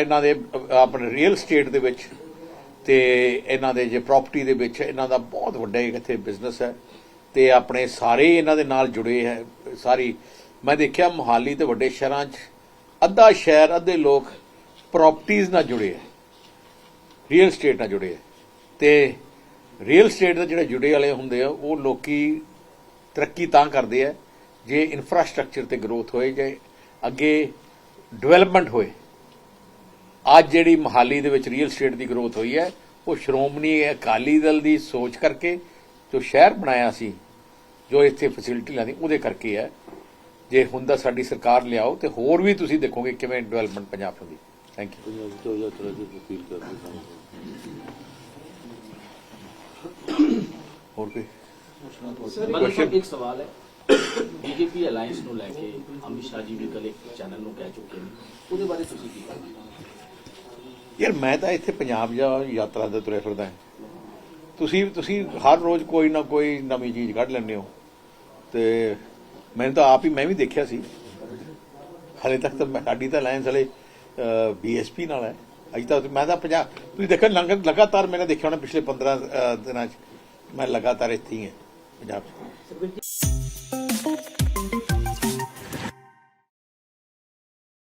ਇਹਨਾਂ ਦੇ ਆਪਣੇ ਰੀਅਲ ਸਟੇਟ ਦੇ ਵਿੱਚ ਤੇ ਇਹਨਾਂ ਦੇ ਜੇ ਪ੍ਰਾਪਰਟੀ ਦੇ ਵਿੱਚ ਇਹਨਾਂ ਦਾ ਬਹੁਤ ਵੱਡਾ ਇੱਥੇ ਬਿਜ਼ਨਸ ਹੈ ਤੇ ਆਪਣੇ ਸਾਰੇ ਇਹਨਾਂ ਦੇ ਨਾਲ ਜੁੜੇ ਹੈ, ਸਾਰੀ, ਮੈਂ ਦੇਖਿਆ ਮੁਹਾਲੀ ਤੇ ਵੱਡੇ ਸ਼ਹਿਰਾਂ 'ਚ ਅੱਧਾ ਸ਼ਹਿਰ, ਅੱਧੇ ਲੋਕ ਪ੍ਰਾਪਰਟੀਆਂ ਨਾਲ ਜੁੜੇ ਹੈ ਰੀਅਲ ਸਟੇਟ ਨਾਲ ਜੁੜੇ ਹੈ ਤੇ ਰੀਅਲ ਸਟੇਟ ਦੇ ਜਿਹੜੇ ਜੁੜੇ ਵਾਲੇ ਹੁੰਦੇ ਆ, ਉਹ ਲੋਕੀ ਤਰੱਕੀ ਤਾਂ ਕਰਦੇ ਆ, ਜੇ ਇਨਫਰਾਸਟ੍ਰਕਚਰ ਤੇ ਗਰੋਥ ਹੋਏ, ਜੇ ਅੱਗੇ ਡਿਵੈਲਪਮੈਂਟ ਹੋਏ ਅੱਜ ਜਿਹੜੀ ਮਹਾਲੀ ਦੇ ਵਿੱਚ ਰੀਅਲ ਸਟੇਟ ਦੀ ਗਰੋਥ ਹੋਈ ਹੈ ਉਹ ਸ਼੍ਰੋਮਣੀ ਅਕਾਲੀ ਦਲ ਦੀ ਸੋਚ ਕਰਕੇ ਜੋ ਸ਼ਹਿਰ ਬਣਾਇਆ ਸੀ ਜੋ ਇੱਥੇ ਫੈਸਿਲਿਟੀ ਲਾਦੀ ਉਹਦੇ ਕਰਕੇ ਹੈ। ਜੇ ਹੁੰਦਾ ਸਾਡੀ ਸਰਕਾਰ ਲਿਆਓ ਤੇ ਹੋਰ ਵੀ ਤੁਸੀਂ ਦੇਖੋਗੇ ਕਿਵੇਂ ਡਿਵੈਲਪਮੈਂਟ ਪੰਜਾਬ ਹੁੰਦੀ ਥੈਂਕ ਯੂ ਹੋਰ ਕੋਈ? ਇੱਕ ਸਵਾਲ ਹੈ। ਬੀਜੇਪੀ ਅਲਾਈਅੰਸ ਨੂੰ ਲੈ ਕੇ ਅਮਿਤ ਸ਼ਾਹ ਜੀ ਵੀ ਕੱਲ ਇੱਕ ਚੈਨਲ ਨੂੰ ਕਹਿ ਚੁੱਕੇ ਨੇ। ਉਹਦੇ ਬਾਰੇ ਤੁਸੀਂ ਕੀ ਕਹਿੰਦੇ ਹੋ ਯਾਰ ਮੈਂ ਤਾਂ ਇੱਥੇ ਪੰਜਾਬ ਜਾਂ ਯਾਤਰਾ ਤੇ ਤੁਰੇ ਫਿਰਦਾ ਤੁਸੀਂ ਤੁਸੀਂ ਹਰ ਰੋਜ਼ ਕੋਈ ਨਾ ਕੋਈ ਨਵੀਂ ਚੀਜ਼ ਕੱਢ ਲੈਂਦੇ ਹੋ। ਤੇ ਮੈਨੂੰ ਤਾਂ ਆਪ ਹੀ, ਮੈਂ ਵੀ ਦੇਖਿਆ ਸੀ। ਹਲੇ ਤੱਕ ਤਾਂ ਸਾਡੀ ਤਾਂ ਅਲਾਈਅੰਸ ਹਲੇ ਬੀਐਸਪੀ ਨਾਲ ਹੈ। ਅਜੇ ਤਾਂ ਮੈਂ ਤਾਂ ਪੰਜਾਬ ਤੁਸੀਂ ਦੇਖੋ ਲਗਾਤਾਰ ਮੈंने ਦੇਖਿਆ ਹੋਣਾ ਪਿਛਲੇ 15 ਦਿਨਾਂ ਚ। ਮੈਂ ਲਗਾਤਾਰ ਇੱਥੇ ਹੀ ਹਾਂ, ਪੰਜਾਬ 'ਚ।